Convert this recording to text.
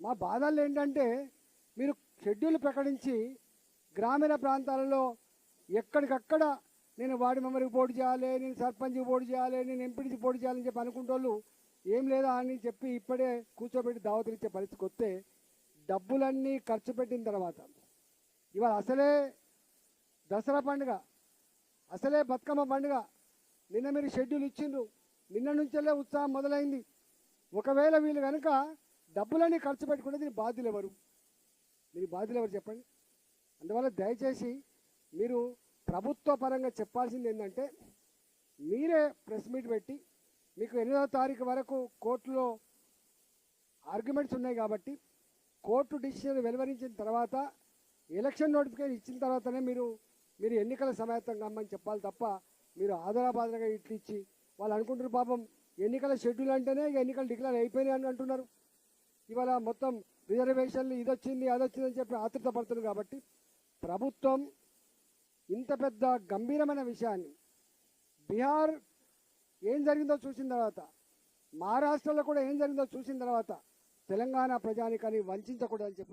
మా బాధలు ఏంటంటే మీరు షెడ్యూల్ ప్రకటించి గ్రామీణ ప్రాంతాలలో ఎక్కడికక్కడ నేను వాడి మెంబర్కి పోటీ చేయాలి నేను సర్పంచ్కి పోటీ చేయాలి నేను ఎంపీడీకి పోటీ చేయాలని చెప్పి అనుకుంటోళ్ళు ఏం లేదా అని చెప్పి ఇప్పుడే కూర్చోబెట్టి దావతులు ఇచ్చే పరిస్థితికి వస్తే డబ్బులన్నీ ఖర్చు పెట్టిన తర్వాత ఇవాళ అసలే దసరా పండుగ అసలే బతుకమ్మ పండుగ నిన్న మీరు షెడ్యూల్ ఇచ్చిండ్రు నిన్న నుంచెల్లే ఉత్సాహం మొదలైంది. ఒకవేళ వీళ్ళు కనుక డబ్బులన్నీ ఖర్చు పెట్టుకుంటే దీని బాధ్యులు ఎవరు? దీని బాధ్యులు ఎవరు చెప్పండి? అందువల్ల దయచేసి మీరు ప్రభుత్వ పరంగా చెప్పాల్సింది ఏంటంటే మీరే ప్రెస్ మీట్ పెట్టి మీకు ఎనిమిదవ తారీఖు వరకు కోర్టులో ఆర్గ్యుమెంట్స్ ఉన్నాయి కాబట్టి కోర్టు డిసిషన్ వెలువరించిన తర్వాత ఎలక్షన్ నోటిఫికేషన్ ఇచ్చిన తర్వాతనే మీరు మీరు ఎన్నికల సమాయత్తం కమ్మని చెప్పాలి తప్ప మీరు ఆధారాబాదరగా ఇట్లు ఇచ్చి వాళ్ళు అనుకుంటున్నారు పాపం ఎన్నికల షెడ్యూల్ అంటేనే ఇక ఎన్నికలు డిక్లేర్ అయిపోయినాయి అని అంటున్నారు. ఇవాళ మొత్తం రిజర్వేషన్లు ఇది వచ్చింది అది వచ్చింది అని చెప్పి ఆతృత పడుతుంది కాబట్టి ప్రభుత్వం ఇంత పెద్ద గంభీరమైన విషయాన్ని బీహార్ ఏం జరిగిందో చూసిన తర్వాత మహారాష్ట్రలో కూడా ఏం జరిగిందో చూసిన తర్వాత తెలంగాణ ప్రజానికాన్ని వంచకూడదని చెప్పి